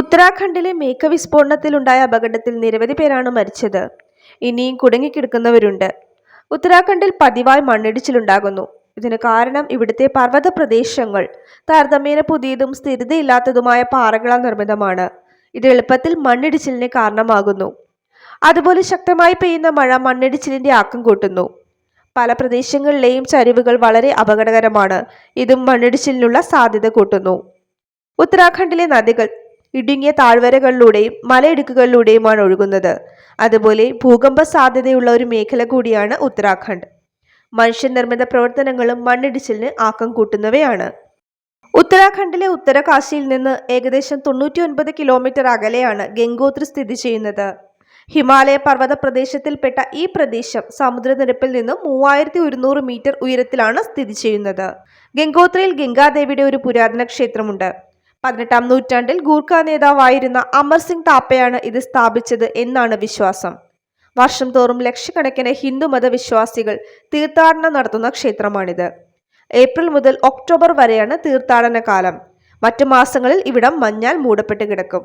ഉത്തരാഖണ്ഡിലെ മേഘവിസ്ഫോടനത്തിലുണ്ടായ അപകടത്തിൽ നിരവധി പേരാണ് മരിച്ചത്. ഇനിയും കുടുങ്ങിക്കിടക്കുന്നവരുണ്ട്. ഉത്തരാഖണ്ഡിൽ പതിവായി മണ്ണിടിച്ചിലുണ്ടാകുന്നു. ഇതിന് കാരണം ഇവിടുത്തെ പർവത പ്രദേശങ്ങൾ താരതമ്യേന പുതിയതും സ്ഥിരതയില്ലാത്തതുമായ പാറകളാൽ നിർമ്മിതമാണ്. ഇത് എളുപ്പത്തിൽ മണ്ണിടിച്ചിലിന് കാരണമാകുന്നു. അതുപോലെ ശക്തമായി പെയ്യുന്ന മഴ മണ്ണിടിച്ചിലിന്റെ ആക്കം കൂട്ടുന്നു. പല പ്രദേശങ്ങളിലെയും ചരിവുകൾ വളരെ അപകടകരമാണ്. ഇതും മണ്ണിടിച്ചിലിനുള്ള സാധ്യത കൂട്ടുന്നു. ഉത്തരാഖണ്ഡിലെ നദികൾ ഇടുങ്ങിയ താഴ്വരകളിലൂടെയും മലയിടുക്കുകളിലൂടെയുമാണ് ഒഴുകുന്നത്. അതുപോലെ ഭൂകമ്പ സാധ്യതയുള്ള ഒരു മേഖല കൂടിയാണ് ഉത്തരാഖണ്ഡ്. മനുഷ്യനിർമ്മിത പ്രവർത്തനങ്ങളും മണ്ണിടിച്ചിലിന് ആക്കം കൂട്ടുന്നവയാണ്. ഉത്തരാഖണ്ഡിലെ ഉത്തരകാശിയിൽ നിന്ന് ഏകദേശം തൊണ്ണൂറ്റി ഒൻപത് കിലോമീറ്റർ അകലെയാണ് ഗംഗോത്രി സ്ഥിതി ചെയ്യുന്നത്. ഹിമാലയ പർവത പ്രദേശത്തിൽപ്പെട്ട ഈ പ്രദേശം സമുദ്രനിരപ്പിൽ നിന്നും മൂവായിരത്തി ഒരുന്നൂറ് മീറ്റർ ഉയരത്തിലാണ് സ്ഥിതി ചെയ്യുന്നത്. ഗംഗോത്രിയിൽ ഗംഗാദേവിയുടെ ഒരു പുരാതന ക്ഷേത്രമുണ്ട്. പതിനെട്ടാം നൂറ്റാണ്ടിൽ ഗൂർഖ നേതാവായിരുന്ന അമർ സിംഗ് താപ്പയാണ് ഇത് സ്ഥാപിച്ചത് എന്നാണ് വിശ്വാസം. വർഷം തോറും ലക്ഷക്കണക്കിന് ഹിന്ദുമത വിശ്വാസികൾ തീർത്ഥാടനം നടത്തുന്ന ക്ഷേത്രമാണിത്. ഏപ്രിൽ മുതൽ ഒക്ടോബർ വരെയാണ് തീർത്ഥാടന കാലം. മറ്റു മാസങ്ങളിൽ ഇവിടം മഞ്ഞാൽ മൂടപ്പെട്ട് കിടക്കും.